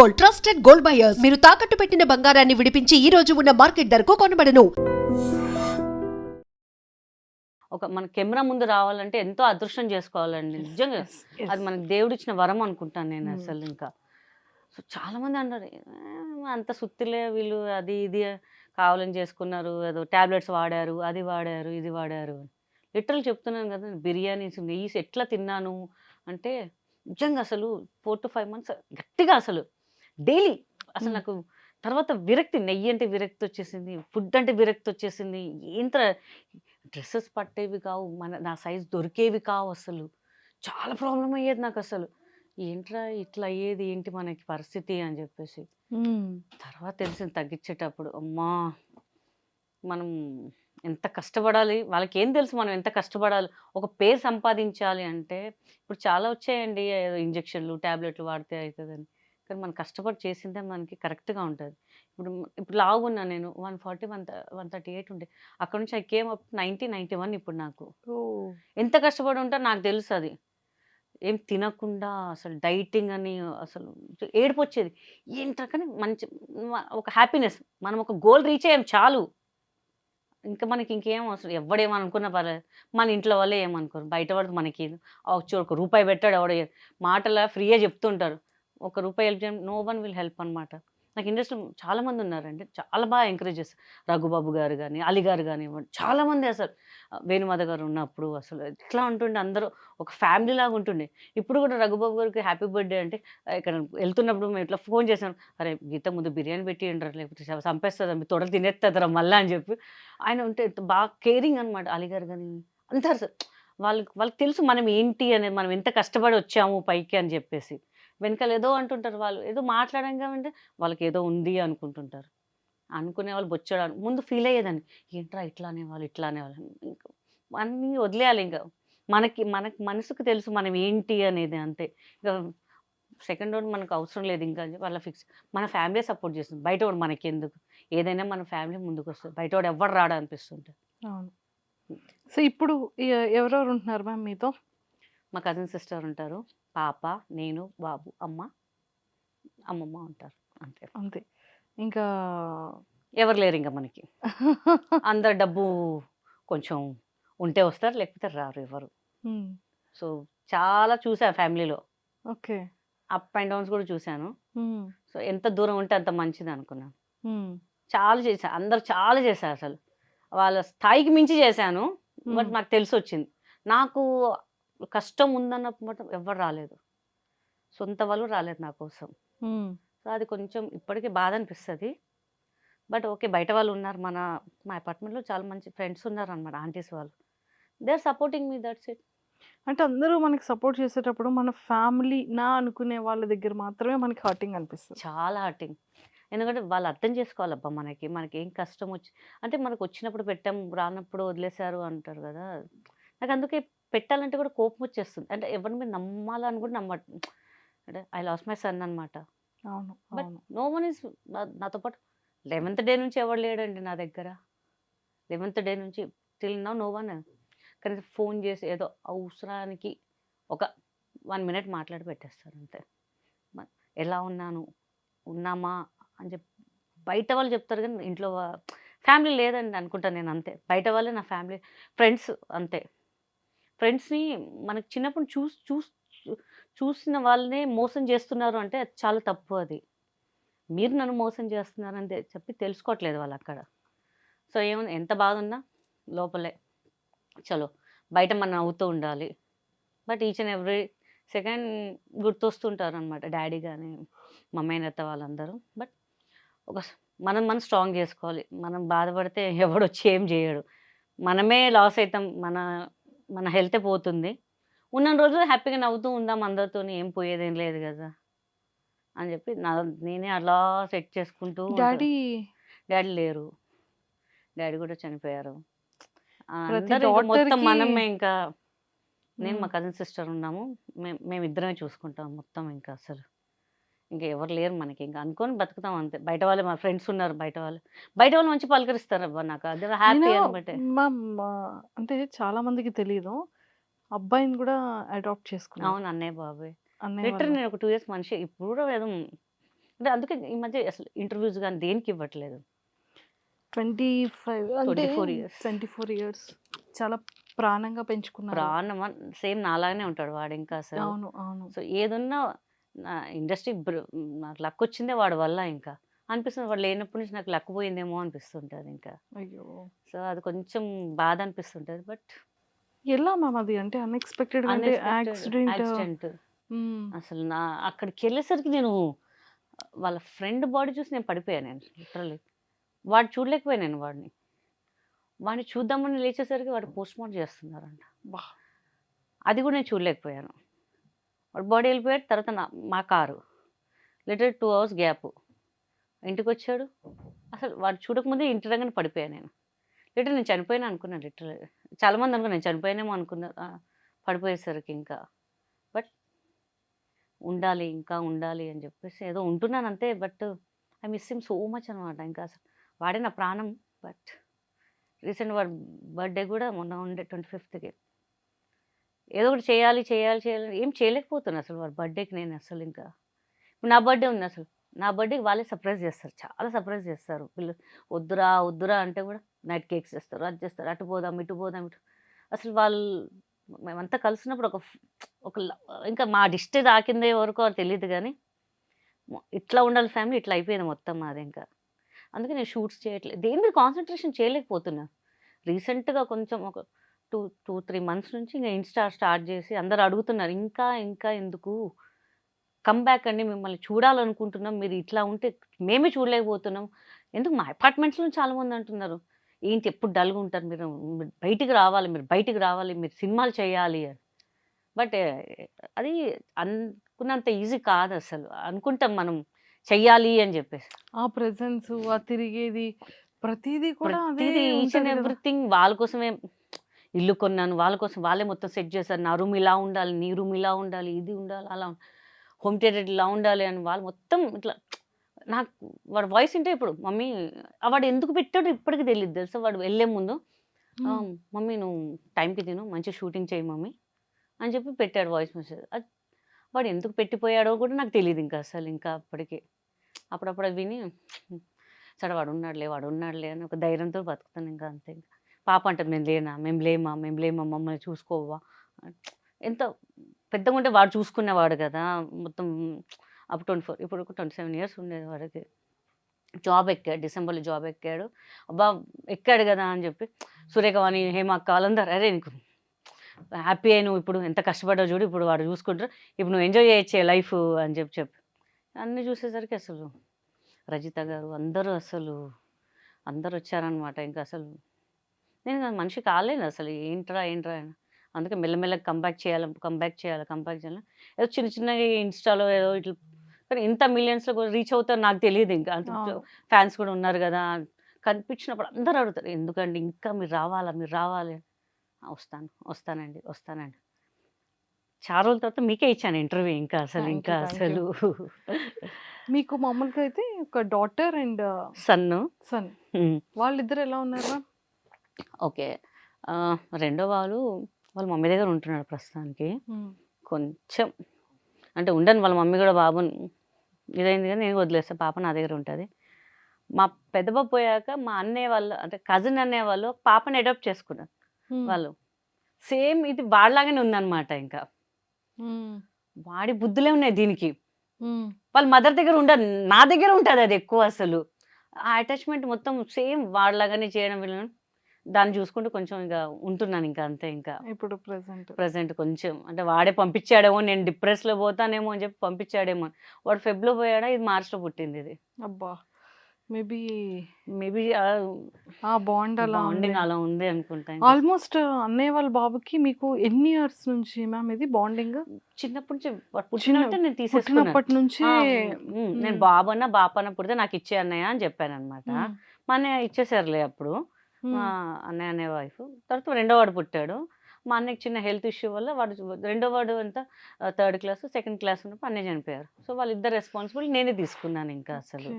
Gold trusted gold buyers. మీరు తాకట్టు పెట్టిన బంగారాన్ని విడిపించి ఈ రోజు ఉన్న మార్కెట్ ధరకు కొనబడను. ఒక మన కెమెరా ముందు రావాలంటే ఎంతో అదృష్టం చేసుకోవాలండి. నిజంగా అది మనకి దేవుడిచ్చిన వరం అనుకుంటాను నేను Hmm. అసలు ఇంకా. సో చాలా మంది అన్నారు "ఏ, అంత సుత్తిలే వీళ్ళు అది ఇది కావాలని చేసుకున్నారు ఏదో టాబ్లెట్స్ వాడారు అది వాడారు ఇది వాడారు. లిటరల్ చెప్తున్నాను కదా బిర్యానీస్ నెయ్యి ఎట్లా తిన్నాను అంటే నిజంగా అసలు ఫోర్ టు ఫైవ్ మంత్స్ గట్టిగా అసలు డైలీ. అసలు. నాకు తర్వాత విరక్తి నెయ్యి అంటే విరక్తి వచ్చేసింది ఫుడ్ అంటే విరక్తి వచ్చేసింది ఇంత డ్రెస్సెస్ పట్టేవి కావు మన నా సైజ్ దొరికేవి కావు అసలు. చాలా ప్రాబ్లం అయ్యేది నాకు అసలు. ఏంట్రా ఇట్లా అయ్యేది ఏంటి మనకి పరిస్థితి అని చెప్పేసి. తర్వాత తెలిసింది తగ్గించేటప్పుడు అమ్మా మనం ఎంత కష్టపడాలి వాళ్ళకి ఏం తెలుసు మనం ఎంత కష్టపడాలి ఒక పేరు సంపాదించాలి అంటే ఇప్పుడు చాలా వచ్చాయండి ఇంజక్షన్లు ట్యాబ్లెట్లు వాడితే అవుతుందని కానీ మనం కష్టపడి చేసిందే మనకి కరెక్ట్గా ఉంటుంది. ఇప్పుడు ఇప్పుడు లావున్నా నేను one forty one one thirty eight ఉండే అక్కడ నుంచి I came up ninety ninety one ఇప్పుడు నాకు. ఎంత కష్టపడి ఉంటా నాకు తెలుసు అది. ఏం తినకుండా అసలు డైటింగ్ అని అసలు ఏడుపు వచ్చేది ఏంటో కానీ మంచి ఒక హ్యాపీనెస్. మనం ఒక గోల్ రీచ్ అయ్యాం చాలు. ఇంకా మనకి ఇంకేం అవసరం? ఎవడేమనుకున్నా పర్లేదు. మన ఇంట్లో వాళ్ళే ఏమనుకోరు? బయట వాడు మనకి "ఆ, చూడు ఒక రూపాయి పెట్టాడు ఎవడ మాటలా ఫ్రీగా చెప్తుంటారు. ఒక రూపాయి హెల్ప్ చేయడం నో వన్ విల్ హెల్ప్ అనమాట నాకు ఇండస్ట్రీలో చాలామంది ఉన్నారండి. చాలా బాగా ఎంకరేజ్ చేస్తారు రఘుబాబు గారు కానీ అలీ గారు కానివ్వండి చాలామంది అసలు వేణుమాధ గారు ఉన్నప్పుడు అసలు ఎట్లా ఉంటుండే. అందరూ ఒక ఫ్యామిలీ లాగా ఉంటుండే. ఇప్పుడు కూడా రఘుబాబు గారికి హ్యాపీ బర్త్డే అంటే ఇక్కడ వెళ్తున్నప్పుడు మేము ఇట్లా ఫోన్ చేశాను అరే గీత ముందు బిర్యానీ పెట్టి ఉండరు లేకపోతే చంపేస్తుందా మీ తొడలు తినేస్తుందిరా మళ్ళా? అని చెప్పి ఆయన ఉంటే బాగా కేరింగ్ అనమాట అలీ గారు కానీ అంటారు సార్ వాళ్ళకి వాళ్ళకి తెలుసు మనం ఏంటి అనేది మనం ఎంత కష్టపడి వచ్చాము పైకి అని చెప్పేసి. వెనకాల ఏదో అంటుంటారు వాళ్ళు. ఏదో మాట్లాడంగా అంటే వాళ్ళకి ఏదో ఉంది అనుకుంటుంటారు. అనుకునే వాళ్ళు బొచ్చాడు ముందు ఫీల్ అయ్యేదాన్ని. ఏంట్రా ఇట్లా అనేవాళ్ళు ఇట్లా అనేవాళ్ళు ఇంకా అన్నీ వదిలేయాలి ఇంకా. మనకి మనకి మనసుకు తెలుసు మనం ఏంటి అనేది అంతే. ఇంకా సెకండ్ వాడు మనకు అవసరం లేదు ఇంకా వాళ్ళ ఫిక్స్ మన ఫ్యామిలీ సపోర్ట్ చేస్తుంది. బయట వాడు మనకి ఎందుకు ఏదైనా మన ఫ్యామిలీ ముందుకు వస్తుంది బయట వాడు ఎవరు రాడా అనిపిస్తుంటే అవును. సో ఇప్పుడు ఎవరెవరు ఉంటున్నారు మ్యామ్ మీతో? మా కజిన్ సిస్టర్ ఉంటారు. పాప నేను బాబు అమ్మ అమ్మమ్మ ఉంటారు అంతే. అంతే. ఇంకా ఎవరు లేరు ఇంకా మనకి. అందరు డబ్బు కొంచెం ఉంటే వస్తారు లేకపోతే రారు ఎవరు. సో చాలా చూసాను ఫ్యామిలీలో. ఓకే. అప్ అండ్ డౌన్స్ కూడా చూశాను. సో ఎంత దూరం ఉంటే అంత మంచిది అనుకున్నాను. చాలా చేశాను అందరు చాలా చేశారు అసలు. వాళ్ళ స్థాయికి మించి చేశాను బట్. నాకు తెలిసి వచ్చింది నాకు కష్టం ఉందన్నప్పుడు మాత్రం ఎవరు రాలేదు. సొంత వాళ్ళు రాలేదు నా కోసం. సో అది కొంచెం ఇప్పటికీ బాధ అనిపిస్తుంది బట్ ఓకే బయట వాళ్ళు ఉన్నారు. మన మా అపార్ట్మెంట్లో చాలా మంచి ఫ్రెండ్స్ ఉన్నారు అనమాట ఆంటీస్ వాళ్ళు. They are supporting me that's it. అంటే అందరూ మనకి సపోర్ట్ చేసేటప్పుడు మన ఫ్యామిలీ నా అనుకునే వాళ్ళ దగ్గర మాత్రమే మనకి హర్టింగ్ అనిపిస్తుంది. చాలా హర్టింగ్. ఎందుకంటే వాళ్ళు అర్థం చేసుకోవాలబ్బా మనకి మనకి ఏం కష్టం వచ్చి అంటే మనకు వచ్చినప్పుడు పెట్టాం రానప్పుడు వదిలేశారు అంటారు కదా. నాకు అందుకే పెట్టాలంటే కూడా కోపం వచ్చేస్తుంది. అంటే ఎవరి మీద నమ్మాలని కూడా నమ్మ అంటే ఐ లాస్ మై సన్ అనమాట అవును. బట్ నో వన్ ఇస్ నాతో పాటు లెవెన్త్ డే నుంచి ఎవరు లేడండి నా దగ్గర. లెవెన్త్ డే నుంచి టిల్ నో నో వన్. కానీ ఫోన్ చేసి ఏదో అవసరానికి ఒక వన్ మినిట్ మాట్లాడి పెట్టేస్తారు అంతే. ఎలా ఉన్నాను? ఉన్నామా? అని చెప్పి బయట వాళ్ళు చెప్తారు కానీ ఇంట్లో ఫ్యామిలీ లేదండి అనుకుంటాను నేను అంతే. బయట వాళ్ళే నా ఫ్యామిలీ ఫ్రెండ్స్ అంతే. ఫ్రెండ్స్ని మనకు చిన్నప్పుడు చూస్ చూస్ చూసిన వాళ్ళనే మోసం చేస్తున్నారు అంటే అది చాలా తప్పు అది. మీరు నన్ను మోసం చేస్తున్నారని చెప్పి తెలుసుకోవట్లేదు వాళ్ళు అక్కడ. సో ఏమన్నా ఎంత బాధ ఉన్నా లోపలే. చలో బయట మనం నవ్వుతూ ఉండాలి. But each and every second గుర్తొస్తుంటారు అనమాట డాడీ కానీ మమ్మీ అత్త వాళ్ళందరూ. బట్ ఒక మనం మనం స్ట్రాంగ్ చేసుకోవాలి. మనం బాధపడితే ఎవడొచ్చి ఏం చేయడు. మనమే లాస్ అవుతాం మన మన హెల్తే పోతుంది. ఉన్న రోజులు హ్యాపీగా నవ్వుతూ ఉందాం అందరితో ఏం పోయేదేం లేదు కదా అని చెప్పి నా నేనే అలా సెట్ చేసుకుంటూ. డాడీ డాడీ లేరు. డాడీ కూడా చనిపోయారు. మొత్తం మనమే ఇంకా నేను మా. కజిన్ సిస్టర్ ఉన్నాము. మేము మేము ఇద్దరమే చూసుకుంటాం మొత్తం ఇంకా అసలు. ఇంకా ఎవరు లేరు మనకి. ఇంకా అనుకొని బతుకుతాం అంతే. బయట వాళ్ళు మా ఫ్రెండ్స్ ఉన్నారు బయట వాళ్ళు. బయట వాళ్ళు మంచి పలకరిస్తారు అబ్బా నాకు. అది హ్యాపీ నేను మ్యామ్ అంటే చాలా మందికి తెలియదు అబ్బాయిని కూడా అడాప్ట్ చేసుకున్నాను. అవును అన్నయ్య బాబాయ్. అన్నయ్య లిటర్ వాళ్ళ- నేను ఒక టూ ఇయర్స్ మనిషి. ఇప్పుడు కూడా ఏదో అంటే అందుకే ఈ మధ్య అసలు ఇంటర్వ్యూస్ కానీ దేనికి ఇవ్వట్లేదు. ట్వంటీ ఫైవ్ అంటే 24 years. Twenty four years. చాలా ప్రాణంగా పెంచుకున్నారు. ప్రాణం. సేమ్ నాలాగానే ఉంటాడు వాడు ఇంకా అసలు. అవును అవును. సో ఏదున్నా నా ఇండస్ట్రీ నాకు లక్ వచ్చిందే వాడి వల్ల ఇంకా. అనిపిస్తుంది వాడు లేనప్పటి నుంచి నాకు లక్ పోయిందేమో అనిపిస్తుంటుంది ఇంకా. అయ్యో! సో అది కొంచెం బాధ అనిపిస్తుంటుంది బట్ ఎలా మ్యామ్ అది? అంటే అన్ఎక్స్పెక్టెడ్ యాక్సిడెంట్ అసలు నా అక్కడికి వెళ్ళేసరికి నేను వాళ్ళ ఫ్రెండ్ బాడీ చూసి నేను పడిపోయాను నేను లిటరల్లీ. వాడు చూడలేకపోయాను వాడిని. వాడిని చూద్దామని లేచేసరికి వాడు పోస్ట్ మార్టం చేస్తున్నారంట. అది కూడా నేను చూడలేకపోయాను. వాడు బాడీ వెళ్ళిపోయాడు తర్వాత నా మా car. Later two hours gap ఇంటికి వచ్చాడు అసలు వాడు చూడకముందే ఇంటి దగ్గర పడిపోయాను నేను. లిటర్ నేను చనిపోయాను అనుకున్నాను లిటర్ చాలామంది అనుకున్నాను నేను చనిపోయానేమో అనుకున్నా పడిపోయేసరికి ఇంకా. బట్ ఉండాలి ఇంకా ఉండాలి అని చెప్పేసి ఏదో ఉంటున్నాను అంతే. But I miss him so much అనమాట ఇంకా అసలు వాడే నా ప్రాణం. బట్ రీసెంట్ వాడి బర్త్డే కూడా మొన్న ఉండే ట్వంటీ ఫిఫ్త్కి ఏదో ఒకటి చేయాలి చేయాలి చేయాలి ఏం చేయలేకపోతున్నాను అసలు వాళ్ళ బర్త్డేకి నేను అసలు ఇంకా. నా బర్త్డే ఉంది అసలు. నా బర్త్డేకి వాళ్ళే సర్ప్రైజ్ చేస్తారు. చాలా సర్ప్రైజ్ చేస్తారు. వీళ్ళు వద్దురా వద్దురా అంటే కూడా నైట్ కేక్స్ చేస్తారు అది చేస్తారు అటు పోదాం ఇటు పోదాం ఇటు. అసలు వాళ్ళు మేమంతా కలిసినప్పుడు ఒక ఒక ఇంకా మా డిస్ట్ దాకిందే వరకు తెలియదు కానీ ఇట్లా ఉండాలి ఫ్యామిలీ ఇట్లా అయిపోయింది మొత్తం మాది ఇంకా. అందుకే నేను షూట్స్ చేయట్లేదు దేని మీద కాన్సన్ట్రేషన్ చేయలేకపోతున్నాను రీసెంట్గా కొంచెం ఒక టూ టూ త్రీ మంత్స్ నుంచి ఇంకా ఇన్స్టా స్టార్ట్ చేసి అందరు అడుగుతున్నారు ఇంకా ఇంకా ఎందుకు? కమ్బ్యాక్ అండి మిమ్మల్ని చూడాలనుకుంటున్నాం మీరు ఇట్లా ఉంటే మేమే చూడలేకపోతున్నాం. ఎందుకు? మా అపార్ట్మెంట్స్లో చాలామంది అంటున్నారు ఏంటి ఎప్పుడు డల్గా ఉంటారు? మీరు బయటికి రావాలి మీరు బయటికి రావాలి మీరు సినిమాలు చేయాలి అని. బట్ అది అనుకున్నంత ఈజీ కాదు అసలు అనుకుంటాం మనం చెయ్యాలి అని చెప్పేసి. ఆ ప్రెసెన్స్ ఆ తిరిగేది ప్రతిదీ కూడా ప్రతిదీ ఈచ్ అండ్. ఎవ్రీథింగ్ వాళ్ళ కోసమే ఇల్లు కొన్నాను వాళ్ళ కోసం వాళ్ళే మొత్తం సెట్ చేశారు. నా రూమ్ ఇలా ఉండాలి నీ రూమ్ ఇలా ఉండాలి ఇది ఉండాలి అలా హోమ్ థియేటర్ ఇలా ఉండాలి అని వాళ్ళు మొత్తం ఇట్లా నాకు వాడు వాయిస్ ఉంటే ఇప్పుడు మమ్మీ వాడు ఎందుకు పెట్టాడో ఇప్పటికి తెలియదు తెలుసా? వాడు వెళ్ళే ముందు "ఆ, ఉమ్. మమ్మీ నువ్వు టైంకి తిను మంచి షూటింగ్ చేయి మమ్మీ అని చెప్పి పెట్టాడు వాయిస్ మెసేజ్. అది వాడు ఎందుకు పెట్టిపోయాడో కూడా నాకు తెలియదు ఇంకా అసలు ఇంకా అప్పటికి. అప్పుడప్పుడు విని సరే వాడు ఉన్నాడులే వాడు ఉన్నాడులే అని ఒక ధైర్యంతో బతుకుతాను ఇంకా అంతే ఇంకా. పాప అంటారు మేము లేనా? మేము లేమా? మేము లేమా? మమ్మల్ని చూసుకోవా? ఎంత పెద్దగా ఉంటే వాడు చూసుకునేవాడు కదా. మొత్తం అప్ ట్వంటీ ఫోర్ ఇప్పుడు ట్వంటీ సెవెన్ ఇయర్స్ ఉండేది వాడికి. జాబ్ ఎక్కాడు డిసెంబర్లో జాబ్ ఎక్కాడు. అబ్బా! ఎక్కాడు కదా అని చెప్పి సూర్యకవాణి హేమ అక్క వాళ్ళందరూ అరే నీకు హ్యాపీ అయి నువ్వు ఇప్పుడు ఎంత కష్టపడ్డావు చూడు ఇప్పుడు వాడు చూసుకుంటారు. ఇప్పుడు నువ్వు ఎంజాయ్ చేయొచ్చే లైఫ్ అని చెప్పి చెప్పి. అన్నీ చూసేసరికి అసలు రజిత గారు అందరూ అసలు అందరూ వచ్చారనమాట ఇంకా అసలు నేను మనిషి కాలేను అసలు. ఏంట్రా ఏంట్రా అని. అందుకే మెల్లమెల్లగా కంబ్యాక్ చేయాలి కంబ్యాక్ చేయాలి కంబ్యాక్ చేయాలి ఏదో చిన్న చిన్నగా ఇన్స్టాలో ఏదో ఇట్లా కానీ ఇంత మిలియన్స్లో కూడా రీచ్ అవుతారు నాకు తెలియదు ఇంకా. అంత. ఫ్యాన్స్ కూడా ఉన్నారు కదా కనిపించినప్పుడు అందరూ అడుగుతారు ఎందుకండి ఇంకా మీరు రావాలా మీరు రావాలి "ఆ, వస్తాను వస్తానండి వస్తానండి. చాలా రోజుల తర్వాత మీకే ఇచ్చాను ఇంటర్వ్యూ ఇంకా అసలు ఇంకా అసలు. మీకు మామూలుగా అయితే ఒక డాటర్ అండ్ సన్ను సన్ వాళ్ళిద్దరు ఎలా ఉన్నారు ఓకే. రెండో వాళ్ళు వాళ్ళ మమ్మీ దగ్గర ఉంటున్నాడు ప్రస్తుతానికి. కొంచెం అంటే ఉండను వాళ్ళ మమ్మీ కూడా బాబుని ఇదైంది కానీ నేను వదిలేస్తాను పాప నా దగ్గర ఉంటుంది. మా పెద్ద బాబు పోయాక మా అన్నయ్య వాళ్ళు అంటే కజిన్ అన్నయ్య వాళ్ళు పాపని అడాప్ట్ చేసుకున్నారు వాళ్ళు. సేమ్ ఇది వాళ్ళలాగానే ఉందన్నమాట ఇంకా. వాడి బుద్ధులే ఉన్నాయి దీనికి. వాళ్ళ మదర్ దగ్గర ఉండదు నా దగ్గర ఉంటుంది అది ఎక్కువ అసలు. ఆ అటాచ్మెంట్ మొత్తం సేమ్ వాళ్ళలాగానే చేయడం వీళ్ళని దాన్ని చూసుకుంటూ కొంచెం ఇంకా ఉంటున్నాను ఇంకా అంతే ఇంకా. ఇప్పుడు ప్రెసెంట్ ప్రజెంట్ కొంచెం అంటే వాడే పంపించాడేమో నేను డిప్రెస్లో పోతానేమో అని చెప్పి పంపించాడేమో వాడు ఫెబ్లో పోయాడా? ఇది మార్చ్లో పుట్టింది ఇది. అబ్బా! మేబీ మేబీ ఆ బాండ్ అలా బాండింగ్ అలా ఉంది అనుకుంటా. ఆల్మోస్ట్ అన్నయ్య వాళ్ళ బాబుకి మీకు ఎన్ని ఇయర్స్ నుంచి మ్యామ్ ఇది బాండింగ్? చిన్నప్పటి నుంచి పుట్టినట్టు నేను తీసేసుకున్నాను. పుట్టినప్పటి నుంచి నేను బాబు అన్న బాప అన్న పుడితే నాకు ఇచ్చే అన్నయ్య అని చెప్పాను అనమాట మా అన్నయ్య ఇచ్చేసారులే అప్పుడు. మా అన్నయ్య అనే వైఫ్ తర్వాత రెండో వాడు పుట్టాడు. మా అన్నయ్యకి చిన్న హెల్త్ ఇష్యూ వల్ల వాడు రెండో వాడు అంత థర్డ్ క్లాస్ సెకండ్ క్లాస్ ఉన్నప్పుడు అన్నయ్య చనిపోయారు. సో వాళ్ళిద్దరు రెస్పాన్సిబుల్ నేనే తీసుకున్నాను ఇంకా అసలు.